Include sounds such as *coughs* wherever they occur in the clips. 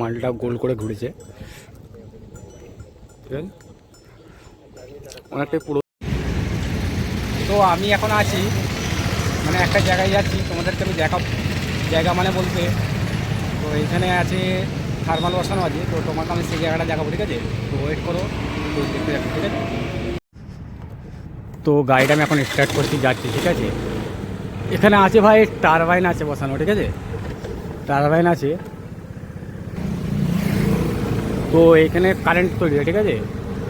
মালটা গোল করে ঘুরেছে। ঠিক আছে অনেকটাই পুরো তো আমি এখন আছি। মানে একটা জায়গায় যাচ্ছি তোমাদেরকে আমি দেখাব জায়গা মানে বলতে তো এখানে আছে থার্মাল বসানো আছে তো তোমাকে আমি সেই জায়গাটা দেখাবো ঠিক আছে? তো ওয়েট করো তো দেখতে যাব ঠিক আছে? তো গাড়িটা আমি এখন স্টার্ট করতে যাচ্ছি ঠিক আছে? এখানে আছে ভাই টারবাইন আছে বসানো ঠিক আছে? টারবাইন আছে। তো এখানে কারেন্ট তৈরি হয়, ঠিক আছে?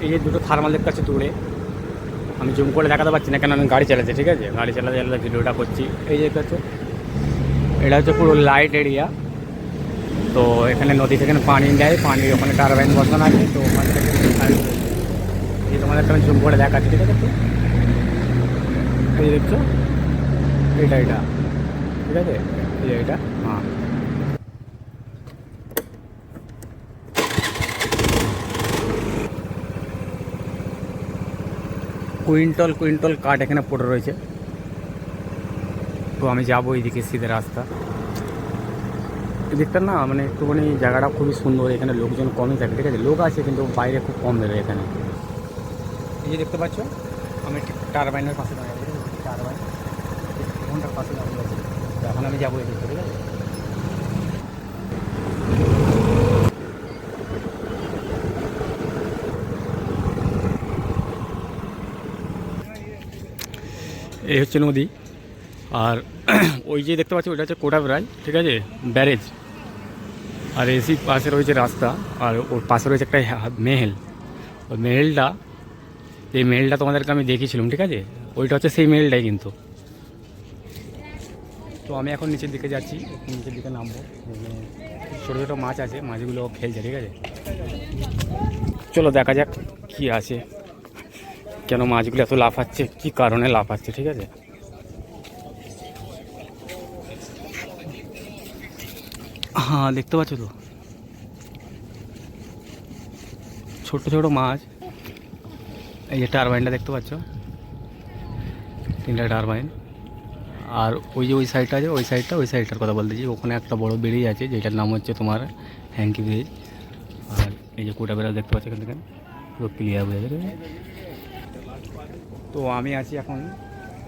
এই যে দুটো থার্মাল দেখতে পাচ্ছি দূরে, আমি জুম করে দেখাতে পারছি না কেন আমি গাড়ি চালাচ্ছি, ঠিক আছে? গাড়ি চালাতে চালাতে ভিডিওটা করছি। এই যে দেখতে এটা হচ্ছে পুরো লাইট এরিয়া তো এখানে নদী থেকে পানি দেয় পানি ওখানে টারবাইন বসানো আছে, তো ওখান। এই যে তোমাদেরকে আমি জুম করে দেখাচ্ছি, ঠিক আছে? এই দেখছ? এটা এটা। ঠিক আছে? এই এটা হ্যাঁ। কুইন্টল কুইন্টল কাঠ এখানে পড়ে রয়েছে। তো আমি যাব এইদিকে সিধে রাস্তা। এদিকটা না মানে একটুখানি জায়গাটা খুবই সুন্দর, এখানে লোকজন কমই থাকে, ঠিক আছে? লোক আছে, কিন্তু বাইরে খুব কম বেরোয় এখানে। এই যে দেখতে পাচ্ছ, আমি টারবাইনের পাশে দাঁড়িয়ে? টারবাইন ঘণ্টার পাশে দাঁড়িয়ে আছি? এখন আমি যাব এদিকে ঠিক আছে? এই হচ্ছে নদী। আর *clears throat* ওই যে দেখতে পাচ্ছি, ওইটা হচ্ছে কোটা ব্রাজ ঠিক আছে? ব্যারেজ। আর এসি পাশে রয়েছে রাস্তা, আর ওর পাশে রয়েছে একটা মেহেল। ওই মেহেলটা, এই মেহেলটা তোমাদেরকে আমি দেখিয়েছিলাম, ঠিক আছে? ওইটা হচ্ছে সেই মেহেলটাই কিন্তু। তো আমি এখন নিচের দিকে যাচ্ছি নিচের দিকে নামবো। ছোটো ছোটো মাছ আছে, মাছগুলো খেলছে, ঠিক আছে? চলো দেখা যাক কি আছে। কেন মাছগুলো এত লাফাচ্ছে? কি কারণে লাফাচ্ছে, ঠিক আছে? হ্যাঁ দেখতে পাচ্ছ তো। ছোট ছোট মাছ। এই যে টারবাইনটা দেখতে পাচ্ছ? তিনটা টারবাইন। আর ওই যে ওই সাইডটা আছে ওই সাইডটা, ওই সাইডটার কথা বলতেছি ওখানে একটা বড় ব্রিজ আছে, যেটার নাম হচ্ছে তোমার হ্যাঙ্কি ব্রিজ। আর এই যে কোটা বেড়া দেখতে পাচ্ছ এখান থেকে? পুরো ক্লিয়ার হয়ে যাবে তো আমি আছি এখন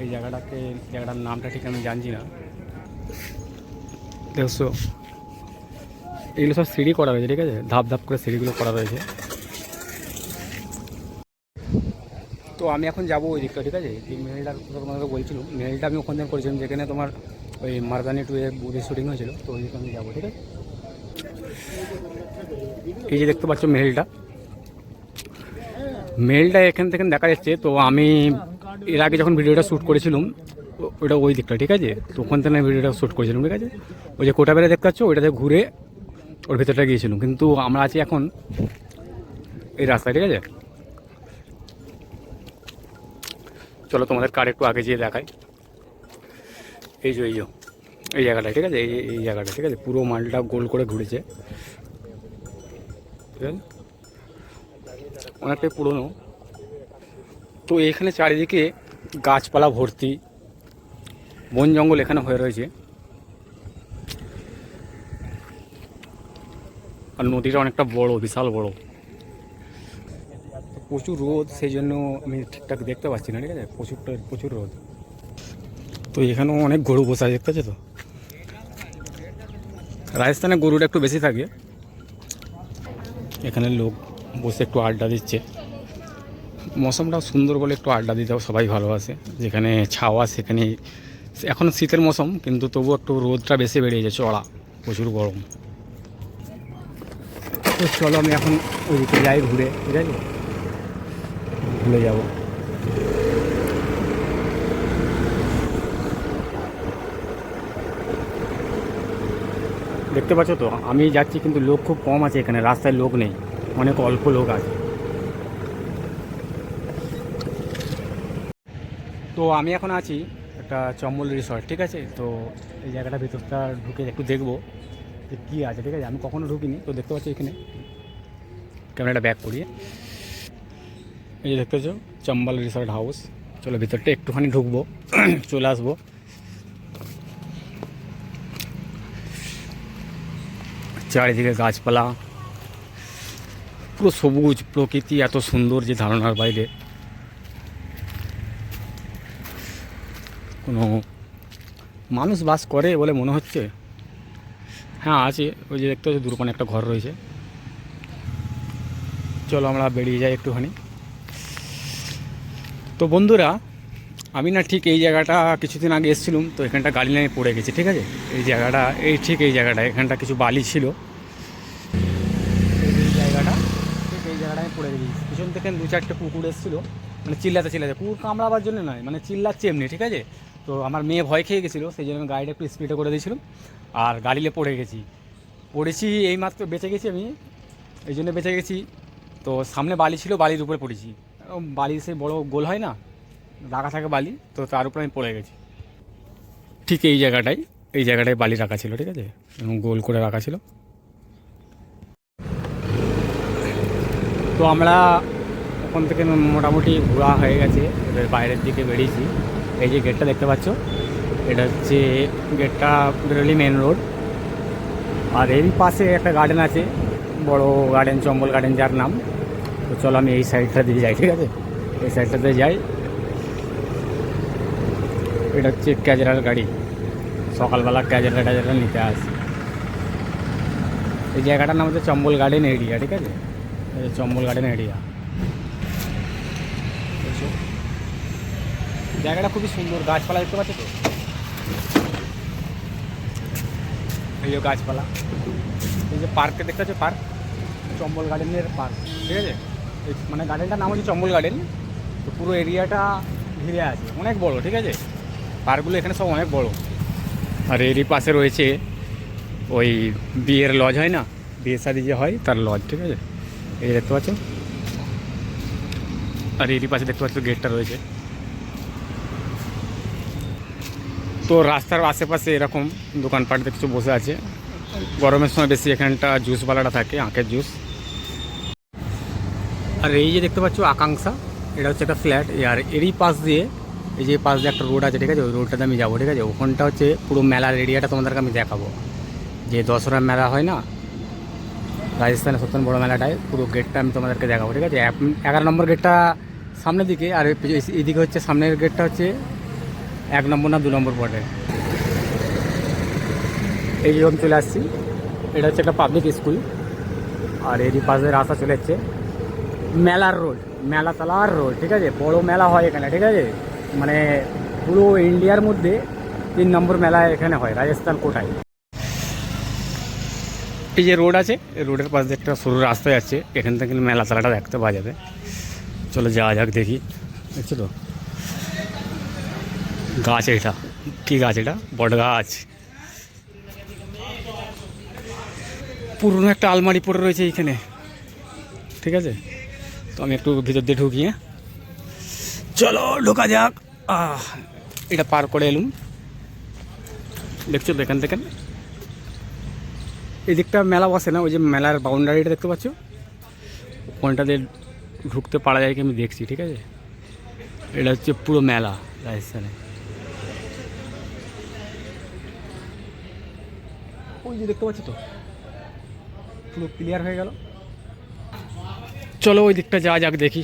এই জায়গাটাকে জায়গাটার নামটা ঠিক আমি জানছি না। দেখছ এগুলো সব সিঁড়ি করা রয়েছে, ঠিক আছে? ধাপ ধাপ করে সিঁড়িগুলো করা রয়েছে। তো আমি এখন যাব ওই দিকটা, ঠিক আছে? এই কথা তোমাকে বলছিলাম মেলটা আমি ওখান থেকে করেছিলাম, যেখানে তোমার ওই মারদানি টু এ বুধের শুটিং হয়েছিল, তো ওই দিকে আমি যাব, ঠিক আছে? এই যে দেখতে পাচ্ছ মেলটা মেলটা এখান থেকে দেখা যাচ্ছে, তো আমি এর আগে যখন ভিডিওটা শ্যুট করেছিলাম ওটা ওই দিকটা, ঠিক আছে? তো ওখান থেকে আমি ভিডিওটা শ্যুট করেছিলাম, ঠিক আছে? ওই যে কোটা বেড়ে দেখতে পাচ্ছ, ওইটাতে ঘুরে ওর ভেতরটা গিয়েছিলাম। কিন্তু আমরা আছি এখন এই রাস্তায়, ঠিক আছে? চলো তোমাদের কার একটু আগে যেয়ে দেখাই। এই যে এই যে, এই জায়গাটা, ঠিক আছে? এই এই জায়গাটা, ঠিক আছে? পুরো মালটা গোল করে ঘুরেছে। ঠিক আছে? অনেকটাই পুরনো। তো এখানে চারিদিকে গাছপালা ভর্তি, বন জঙ্গল এখানে হয়ে রয়েছে। আর নদীটা অনেকটা বড়, বিশাল বড়। প্রচুর রোদ সেই জন্য আমি ঠিকঠাক দেখতে পাচ্ছি না, ঠিক আছে? প্রচুরটা প্রচুর রোদ। তো এখানেও অনেক গরু বসে দেখতে পাচ্ছ তো? রাজস্থানে গরুটা একটু বেশি থাকে। এখানে লোক বসে একটু আড্ডা দিচ্ছে। মৌসুমটাও সুন্দর বলে একটু আড্ডা দিতেও সবাই ভালোবাসে যেখানে ছাওয়া সেখানে এখন শীতের মৌসুম, কিন্তু তবু একটু রোদটা বেশি বেড়ে গেছে, চড়া, প্রচুর গরম। তো চলো আমি এখন ওইদিকে যাই ঘুরে, ঠিক আছে? ভুলে যাব। দেখতে পাচ্ছ তো, আমি যাচ্ছি কিন্তু লোক খুব কম আছে এখানে, রাস্তায় লোক নেই। অনেক অল্প লোক আছে। তো আমি এখন আছি একটা চম্বল রিসর্ট ঠিক আছে? তো এই জায়গাটা ভিতরটা ঢুকে একটু দেখব যে কী আছে, ঠিক আছে? আমি কখনো ঢুকিনি, তো দেখতে পাচ্ছি এখানে। ক্যামেরাটা ব্যাক করিয়ে। এই যে দেখতে পাচ্ছ, চম্বল রিসর্ট হাউস চলো ভিতরটা একটুখানি ঢুকবো, *clears throat* চলে আসব। চারিদিকে গাছপালা পুরো সবুজ প্রকৃতি, এত সুন্দর যে ধারণার বাইরে। কোনো মানুষ বাস করে বলে মনে হচ্ছে? হ্যাঁ আছে। ওই যে দেখতে হচ্ছে দূরপানে একটা ঘর রয়েছে। চলো আমরা বেরিয়ে যাই একটুখানি। তো বন্ধুরা, আমি না ঠিক এই জায়গাটা কিছুদিন আগে এসেছিলাম, তো এখানটা গাড়ি লাইনে পড়ে গেছি, ঠিক আছে? এই জায়গাটা, এই ঠিক এই জায়গাটা, এখানটা কিছু বালি ছিল এই জায়গাটা ঠিক এই জায়গাটা আমি পড়ে গেছি। পিছন থেকে দু চারটে কুকুর এসেছিল। মানে চিল্লাতে চিল্লাতে, কুকুর কামড়াবার জন্য নয় মানে চিল্লাচ্ছে এমনি, ঠিক আছে? তো আমার মেয়ে ভয় খেয়ে গেছিল, সেই জন্য আমি গাড়িটা একটু স্পিডে করে দিয়েছিলাম। আর গাড়িলে পড়ে গেছি। পড়েছি এইমাত্র বেঁচে গেছি আমি। এই জন্য বেঁচে গেছি। তো সামনে বালি ছিল, বালির উপরে পড়েছি। বালি সে বড় গোল হয় না? রাখা থাকে বালি, তো তার উপরে আমি পড়ে গেছি। ঠিক এই জায়গাটায় এই জায়গাটায় বালি রাখা ছিল, ঠিক আছে? এবং গোল করে রাখা ছিল। তো আমরা ওখান থেকে মোটামুটি ঘোরা হয়ে গেছে, এবার বাইরের দিকে বেরিয়েছি। এই যে গেটটা দেখতে পাচ্ছ, এটা হচ্ছে গেটটা বেরোলি মেন রোড আর এরই পাশে একটা গার্ডেন আছে, বড় গার্ডেন চম্বল গার্ডেন যার নাম। তো চলো আমি এই সাইডটা দিয়ে যাই, ঠিক আছে? এই সাইডটাতে যাই। এটা হচ্ছে ক্যাজরাল গাড়ি। সকালবেলা ক্যাজরা ট্যাজরা নিতে আসে। এই জায়গাটার নাম হচ্ছে চম্বল গার্ডেন এরিয়া ঠিক আছে? চম্বল গার্ডেন এরিয়া জায়গাটা খুবই সুন্দর, গাছপালা দেখতে পাচ্ছ তো? এই যে গাছপালা। এই যে পার্কে দেখতে পাচ্ছ পার্ক চম্বল গার্ডেনের পার্ক ঠিক আছে? মানে গার্ডেনটার নাম হচ্ছে চম্বল গার্ডেন তো পুরো এরিয়াটা ঘিরে আছে, অনেক বড়, ঠিক আছে? পার্কগুলো এখানে সব অনেক বড়। আর এরই পাশে রয়েছে ওই বিয়ের লজ হয় না? বিয়ে শাদি যে হয়, তার লজ ঠিক আছে? এই দেখতে পাচ্ছ আর এরই পাশে দেখতে পাচ্ছ গেটটা রয়েছে। তো রাস্তার আশেপাশে এরকম দোকানপাট কিছু বসে আছে। গরমের সময় বেশি এখানটা জুসওয়ালাটা থাকে আঁকের জুস আর এই যে দেখতে পাচ্ছ আকাঙ্ক্ষা, এটা হচ্ছে একটা ফ্ল্যাট আর এরই পাশ দিয়ে, এই যে পাশ দিয়ে একটা রোড আছে, ঠিক আছে? ওই রোডটাতে আমি যাব, ঠিক আছে? ওখানটা হচ্ছে পুরো মেলার এরিয়াটা তোমাদেরকে আমি দেখাবো। যে দশরা মেলা হয় না রাজস্থানের সত্যন বড় মেলাটায়, পুরো গেটটা আমি তোমাদেরকে দেখাবো, ঠিক আছে? এগারো নম্বর গেটটা সামনের দিকে, আর এইদিকে হচ্ছে সামনের গেটটা হচ্ছে এক নম্বর না দু নম্বর পটে এই যখন চলে আসছি, এটা হচ্ছে একটা পাবলিক স্কুল আর এরই পাশে রাস্তা চলে যাচ্ছে। মেলার রোড মেলা তালার রোড ঠিক আছে? বড় মেলা হয় এখানে, ঠিক আছে? মানে পুরো ইন্ডিয়ার মধ্যে তিন নম্বর মেলা এখানে হয়, রাজস্থান কোটায় এই যে রোড আছে রোডের পাশ দিয়ে একটা সরু রাস্তা যাচ্ছে, এখান থেকে মেলা তালাটা দেখতে পাওয়া যাবে। চলো যাওয়া যাক দেখি, দেখছ তো? গাছ এটা, কি গাছ এটা? বট গাছ। পুরনো একটা আলমারি পড়ে রয়েছে এইখানে। ঠিক আছে? তো আমি একটু ভিতর দিয়ে ঢুকি হ্যাঁ? চলো, ঢোকা যাক। এটা পার করে এলুম। দেখছ এখান থেকে? এই দিকটা মেলা বসে না, ওই যে মেলার বাউন্ডারিটা দেখতে পাচ্ছ? ওখানটাতে ঢুকতে পারা যায় কি আমি দেখছি, ঠিক আছে? এটা হচ্ছে পুরো মেলা, রাজস্থানে। ওই যে দেখতে পাচ্ছ তো? পুরো ক্লিয়ার হয়ে গেল। চলো ওই দিকটা যাওয়া যাক দেখি।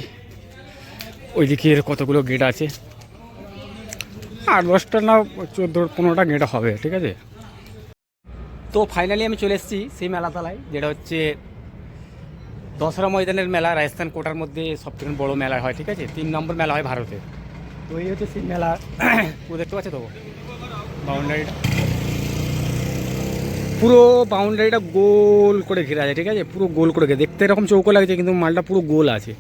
ওই দিকের কতগুলো গেট আছে। আট দশটা না, চোদ্দ, পনেরোটা গেট হবে, ঠিক আছে? তো ফাইনালি আমি চলে এসেছি সেই মেলাতলায়, যেটা হচ্ছে দশরা ময়দানের মেলা, রাজস্থান কোটার মধ্যে সবথেকে বড় মেলা হয়, ঠিক আছে? তিন নম্বর মেলা হয় ভারতে। তো এই হচ্ছে সেই মেলা। *coughs* পুরো দেখতে পাচ্ছে তো? বাউন্ডারিটা পুরো বাউন্ডারিটা গোল করে ঘেরা আছে, ঠিক আছে? পুরো গোল করে দেখতে এরকম চৌকো লাগছে, কিন্তু মালটা পুরো গোল আছে।